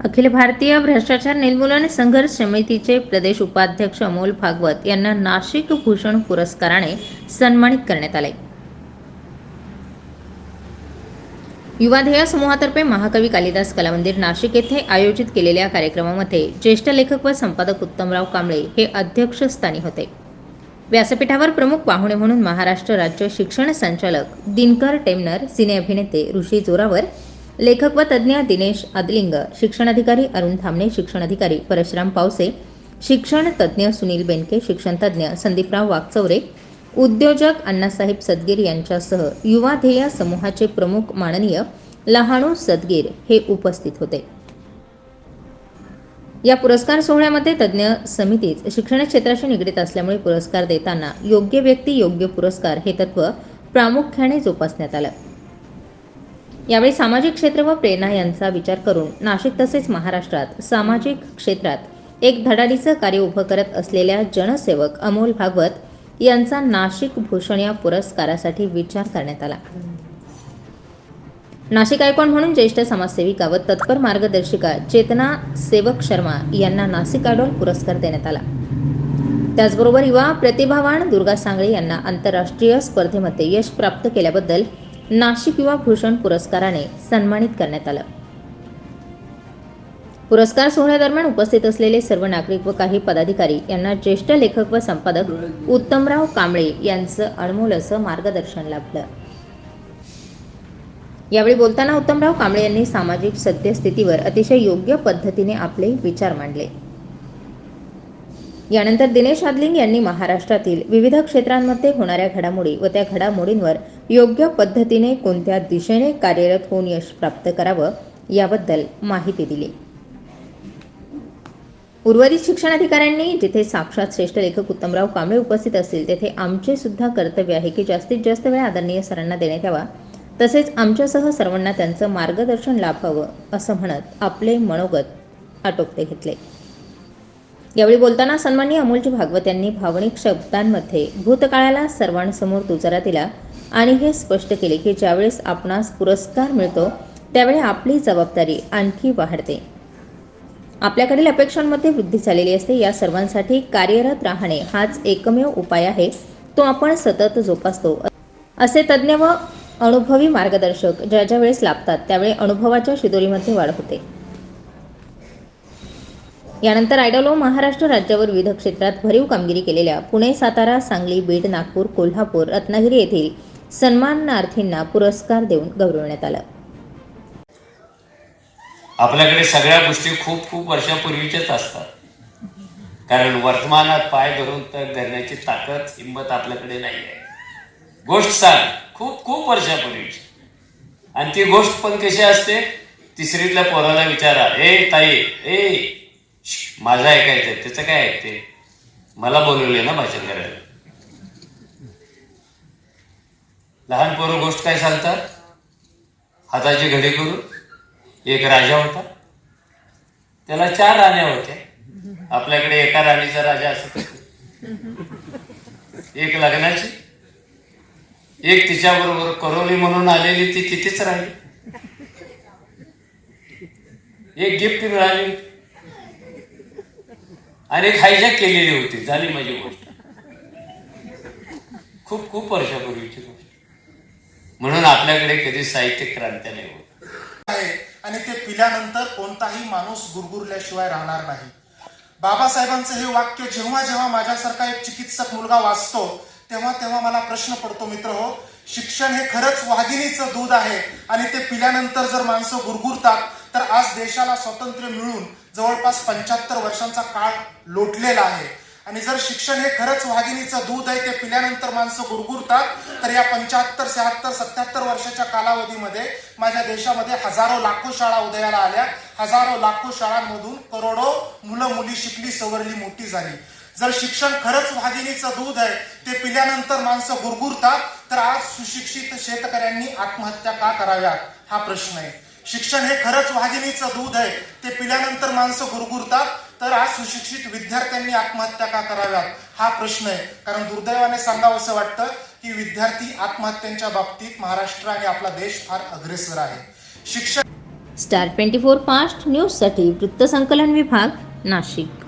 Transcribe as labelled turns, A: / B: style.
A: अखिल भारतीय भ्रष्टाचार निर्मूलन संघर्ष समितीचे प्रदेश उपाध्यक्ष अमोल भागवत यांना नाशिक भूषण पुरस्काराने सन्मानित करण्यात आले. युवाध्येय समूहातर्फे महाकवी कालिदास कला मंदिर नाशिक येथे आयोजित केलेल्या कार्यक्रमामध्ये ज्येष्ठ लेखक व संपादक उत्तमराव कांबळे हे अध्यक्षस्थानी होते. व्यासपीठावर प्रमुख पाहुणे म्हणून महाराष्ट्र राज्य शिक्षण संचालक दिनकर टेमनर सिने अभिनेते ऋषी जोरावर लेखक व तज्ज्ञ दिनेश आदलिंग शिक्षणाधिकारी अरुण थामणे शिक्षणाधिकारी परशुराम पावसे शिक्षण तज्ज्ञ सुनील बेनके शिक्षणतज्ज्ञ संदीपराव वागचौरे उद्योजक अण्णासाहेब सदगीर यांच्यासह युवा ध्येय समूहाचे प्रमुख माननीय लहाणू सदगीर हे उपस्थित होते. या पुरस्कार सोहळ्यामध्ये तज्ज्ञ समितीच शिक्षण क्षेत्राशी निगडीत असल्यामुळे पुरस्कार देताना योग्य व्यक्ती योग्य पुरस्कार हे तत्व प्रामुख्याने जोपासण्यात आलं. यावेळी सामाजिक क्षेत्र व प्रेरणा यांचा विचार करून नाशिक तसेच महाराष्ट्रात सामाजिक क्षेत्रात एक धडाडीचं कार्य उभं करत असलेल्या जनसेवक अमोल भागवत यांचा नाशिक भूषण या पुरस्कारासाठी विचार करण्यात आला. नाशिक आयकॉन म्हणून ज्येष्ठ समाजसेविका व तत्पर मार्गदर्शिका चेतना सेवक शर्मा यांना नाशिक आयडॉल पुरस्कार देण्यात आला. त्याचबरोबर युवा प्रतिभावान दुर्गा सांगळे यांना आंतरराष्ट्रीय स्पर्धेमध्ये यश प्राप्त केल्याबद्दल नाशिक युवा भूषण पुरस्काराने सन्मानित करण्यात आलं. पुरस्कार सोहळ्यादरम्यान उपस्थित असलेले सर्व नागरिक व काही पदाधिकारी यांना ज्येष्ठ लेखक व संपादक उत्तमराव कांबळे यांचं अनमोल असं मार्गदर्शन लाभलं. यावेळी बोलताना उत्तमराव कांबळे यांनी सामाजिक सद्यस्थितीवर अतिशय योग्य पद्धतीने आपले विचार मांडले. यानंतर दिनेश आदलिंग यांनी महाराष्ट्रातील विविध क्षेत्रांमध्ये होणाऱ्या घडामोडी व त्या घडामोडींवर योग्य पद्धतीने कोणत्या दिशेने कार्यरत होऊन यश प्राप्त करावं याबद्दल माहिती दिली. उर्वरित शिक्षणाधिकाऱ्यांनी जिथे साक्षात श्रेष्ठ लेखक उत्तमराव कांबळे उपस्थित असतील तेथे आमचे सुद्धा कर्तव्य आहे की जास्तीत जास्त वेळ आदरणीय सरांना देण्यात यावा. तसेच आमच्यासह सर्वांना त्यांचं मार्गदर्शन लाभावं असं म्हणत आपले मनोगत आटोपते घेतले. यावेळी बोलताना सन्माननीय अमोलजी भागवत यांनी भावनिक शब्दांमध्ये भूतकाळाला सर्वांसमोर दुजरा दिला आणि हे स्पष्ट केले की ज्यावेळेस आपणास पुरस्कार मिळतो त्यावेळी आपली जबाबदारी आणखी वाढते. आपल्याकडील अपेक्षांमध्ये वृद्धी झालेली असते. या सर्वांसाठी कार्यरत राहणे हाच एकमेव उपाय आहे. तो आपण सतत जोपासतो. असे तज्ज्ञ व अनुभवी मार्गदर्शक ज्या ज्या वेळेस लाभतात त्यावेळी अनुभवाच्या शिदोरीमध्ये वाढ होते. यानंतर आयडॉलो महाराष्ट्र राज्यावर विविध क्षेत्रात भरीव कामगिरी केलेल्या पुणे सातारा सांगली बीड नागपूर कोल्हापूर रत्नागिरी येथील सन्मानार्थींना पुरस्कार देऊन गौरवण्यात आलं.
B: आपल्याकडे सगळ्या गोष्टी खूप खूप वर्षापूर्वीच्याच असतात. कारण वर्तमानात पाय धरून तर धरण्याची ताकद हिंमत आपल्याकडे नाही आहे गोष्ट सांग खूप खूप वर्षापूर्वीची. आणि ती गोष्ट पण कशी असते? तिसरीतल्या पोराला विचारा ए ताई ए माझं ऐकायचं त्याचं काय ऐकते मला बोलवले ना भाषण करायला. लहान पोरं गोष्ट काय सांगतात? हाताची घडे करून एक राजा होता. त्याला चार राण्या होत्या. आपल्याकडे एका राणीचा राजा असत. एक लग्नाची एक तिच्याबरोबर करोली म्हणून आलेली ती तिथेच राहिली. एक गिफ्ट मिळाली. आणि एक हायजॅक केलेली होती. झाली माझी गोष्ट. खूप खूप वर्षापूर्वीची गोष्ट. म्हणून आपल्याकडे कधी साहित्य क्रांती नाही होत.
C: आहे. आणि ते पिल्यानंतर कोणताही माणूस गुरगुरल्याशिवाय राहणार नाही. बाबासाहेबांचं हे वाक्य जेव्हा जेव्हा माझ्यासारखा एक चिकित्सक मुलगा वाचतो तेव्हा तेव्हा मला प्रश्न पडतो मित्र हो शिक्षण हे खरंच वाघिणीचं दूध आहे. आणि ते पिल्यानंतर जर माणसं गुरगुरतात तर आज देशाला स्वातंत्र्य मिळून जवळपास पंच्याहत्तर वर्षांचा काळ लोटलेला आहे. आणि जर शिक्षण हे खरंच वाघिणीचं दूध आहे ते पिल्यानंतर माणसं गुरगुरतात तर या पंच्याहत्तर शहात्तर सत्याहत्तर वर्षाच्या कालावधीमध्ये माझ्या देशामध्ये हजारो लाखो शाळा उदयाला आल्या. हजारो लाखो शाळांमधून करोडो मुलं मुली शिकली सवरली मोठी झाली. जर शिक्षण खरंच वाघिणीचं दूध आहे ते पिल्यानंतर माणसं गुरगुरतात तर आज सुशिक्षित शेतकऱ्यांनी आत्महत्या का कराव्यात? हा प्रश्न आहे. शिक्षण हे खरंच वाघिणीचं दूध आहे. ते पिल्यानंतर माणसं गुरगुरतात तर आज सुशिक्षित विद्यार्थ्यांनी आत्महत्या का कराव्यात? हा प्रश्न आहे. कारण दुर्दैवाने सांगावं असं वाटतं की विद्यार्थी आत्महत्यांच्या बाबतीत महाराष्ट्र आणि आपला देश फार अग्रेसर आहे. शिक्षण
A: स्टार ट्वेंटी फोर फास्ट न्यूजसाठी वृत्तसंकलन विभाग नाशिक.